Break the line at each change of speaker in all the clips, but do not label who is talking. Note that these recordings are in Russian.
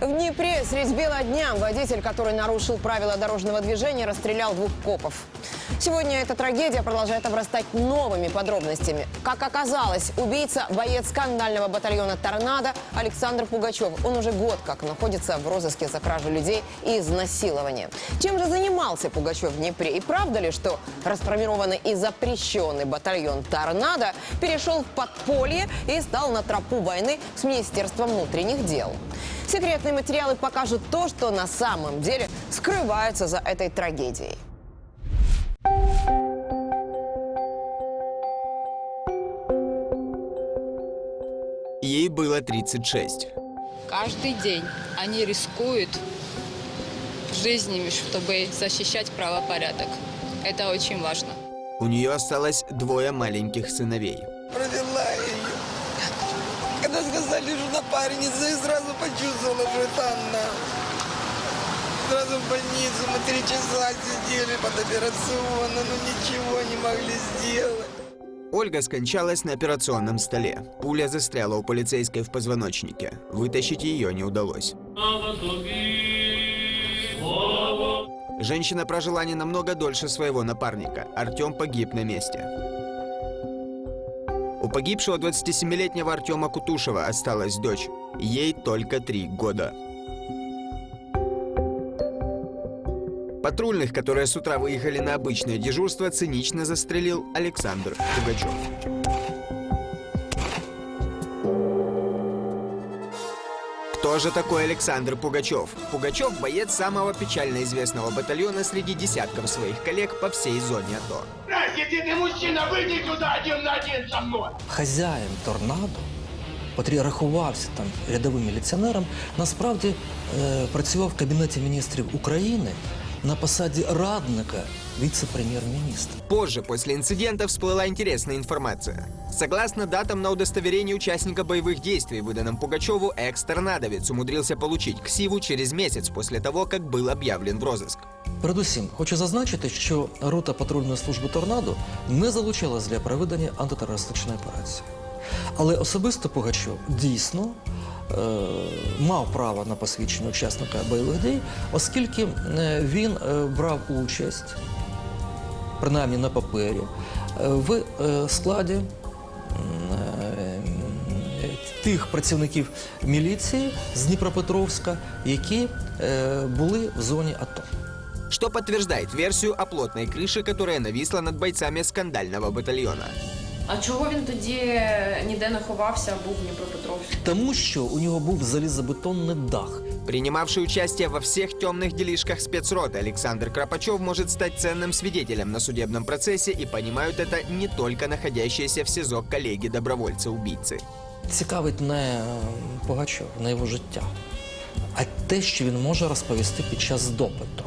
В Днепре средь бела дня водитель, который нарушил правила дорожного движения, расстрелял двух копов. Сегодня эта трагедия продолжает обрастать новыми подробностями. Как оказалось, убийца – боец скандального батальона «Торнадо» Александр Пугачев. Он уже год как находится в розыске за кражу людей и изнасилование. Чем же занимался Пугачев в Днепре? И правда ли, что расформированный и запрещенный батальон «Торнадо» перешел в подполье и стал на тропу войны с Министерством внутренних дел? Секретные материалы покажут то, что на самом деле скрывается за этой трагедией.
Ей было 36.
Каждый день они рискуют жизнями, чтобы защищать правопорядок. Это очень важно.
У нее осталось двое маленьких сыновей.
Ее. Что напарница, я сразу почувствовала, что это она. Сразу в больницу, мы три часа сидели под операционно, но ничего не могли сделать.
Ольга скончалась на операционном столе. Пуля застряла у полицейской в позвоночнике. Вытащить ее не удалось. Женщина прожила не намного дольше своего напарника. Артем погиб на месте. Погибшего 27-летнего Артема Кутушева осталась дочь. Ей только три года. Патрульных, которые с утра выехали на обычное дежурство, цинично застрелил Александр Пугачев. Кто же такой Александр Пугачев? Пугачев – боец самого печально известного батальона среди десятков своих коллег по всей зоне АТО.
Если ты мужчина, выйди сюда один на один со мной.
хазяїн торнадо, котрий рахувався там рядовим міліціонером, насправді е, працював в Кабінеті міністрів України на посаді радника віце-прем'єр-міністра.
Позже, после инцидента, всплыла интересная информация. Согласно датам на удостоверении участника боевых действий, выданном Пугачеву, экс-торнадовец умудрился получить ксиву через месяц после того, как был объявлен в розыск.
Передусім, хочу зазначити, що рота патрульної служби торнадо не залучалась для проведення антитерористичної операції. Але особисто Пугачов дійсно е, мав право на посвідчення учасника бойових дій, оскільки е, він е, брав участь, принаймні на папері, е, в складі тих працівників міліції з Дніпропетровська, які е, були в зоні АТО.
Что подтверждает версию о плотной крыше, которая нависла над бойцами скандального батальона.
А чого він тоді ніде не ховався, а був в Дніпропетровську?
Тому що у нього був залізобетонний дах.
Принимавший участие во всех темных делишках спецроты Александр Крапачев может стать ценным свидетелем на судебном процессе и понимают это не только находящиеся в СИЗО коллеги-добровольцы-убийцы.
Цікавить не е, Пугачов, не його життя, а те, що він може розповісти під час допиту.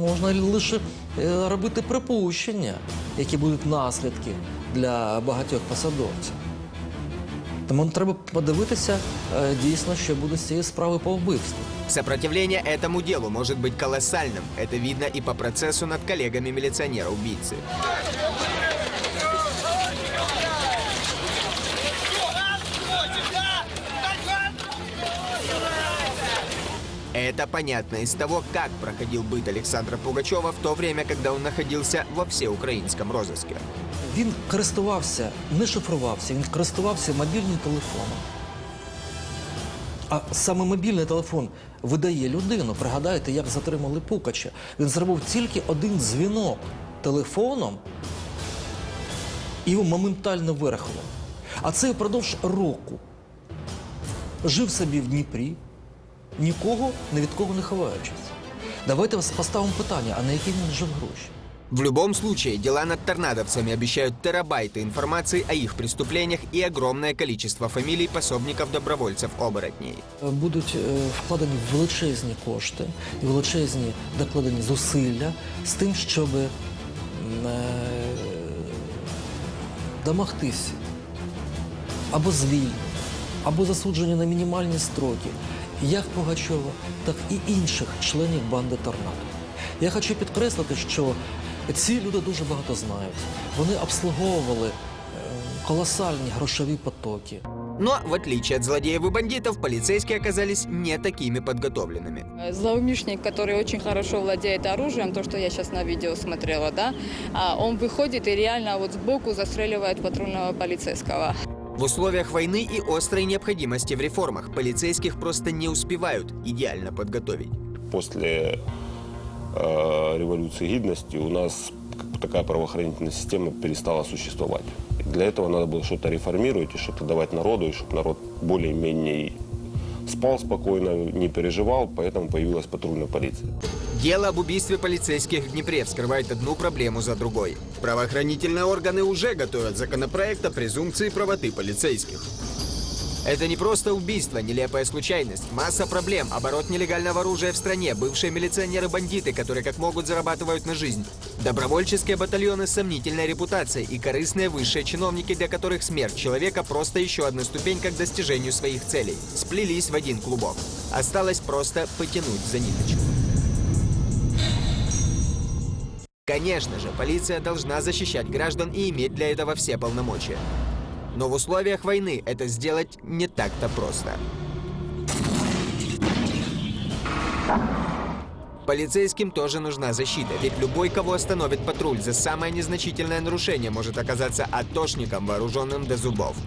Можна лише е, робити припущення, які будуть наслідки для багатьох посадовців. Тому треба подивитися е, дійсно, що буде з цієї справи по вбивству.
Сопротивление этому делу может быть колоссальным. Это видно и по процессу над коллегами милиционера-убийцы. Это понятно из того, как проходил быт Александра Пугачева в то время, когда он находился во всеукраинском розыске.
Він користувався, не шифрувався, він користувався мобільним телефоном. А саме мобільний телефон видає людину. Пригадайте, як затримали Пукача. Він зробив тільки один дзвінок телефоном і його моментально вирахував. А це впродовж року. Жив собі в Дніпрі, нікого ні від кого не ховаючись. Давайте поставимо питання, а на які він жив гроші?
В любом случае, дела над торнадовцами обещают терабайты информации о их преступлениях и огромное количество фамилий пособников-добровольцев-оборотней.
будуть е, вкладені величезні кошти і величезні докладені зусилля з тим, щоб е, домогтися або звільнення, або засудження на мінімальні строки, як Пугачова, так і інших членів банди Торнадо. Я хочу підкреслити, що ці люди дуже багато знають. Вони обслуговували е, колосальні грошові потоки.
Но, в отличие от злодеев и бандитов, полицейские оказались не такими подготовленными.
Злоумышленник, который очень хорошо владеет оружием, то, что я сейчас на видео смотрела, да, а, он выходит и реально вот сбоку застреливает патрульного полицейского.
В условиях войны и острой необходимости в реформах полицейских просто не успевают идеально подготовить.
После э, революции гидности у нас такая правоохранительная система перестала существовать. Для этого надо было что-то реформировать и что-то давать народу, и чтобы народ более-менее спал спокойно, не переживал, поэтому появилась патрульная полиция.
Дело об убийстве полицейских в Днепре вскрывает одну проблему за другой. Правоохранительные органы уже готовят законопроект о презумпции правоты полицейских. Это не просто убийство, нелепая случайность. Масса проблем, оборот нелегального оружия в стране, бывшие милиционеры-бандиты, которые как могут зарабатывают на жизнь. Добровольческие батальоны с сомнительной репутацией и корыстные высшие чиновники, для которых смерть человека просто еще одна ступенька к достижению своих целей. Сплелись в один клубок. Осталось просто потянуть за ниточку. Конечно же, полиция должна защищать граждан и иметь для этого все полномочия. Но в условиях войны это сделать не так-то просто. Полицейским тоже нужна защита, ведь любой, кого остановит патруль за самое незначительное нарушение, может оказаться атошником, вооруженным до зубов.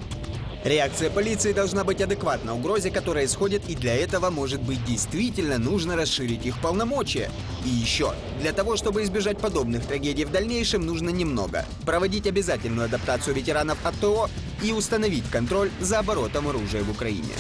Реакция полиции должна быть адекватна угрозе, которая исходит, и для этого, может быть, действительно нужно расширить их полномочия. И еще, для того, чтобы избежать подобных трагедий в дальнейшем, нужно немного. Проводить обязательную адаптацию ветеранов АТО и установить контроль за оборотом оружия в Украине.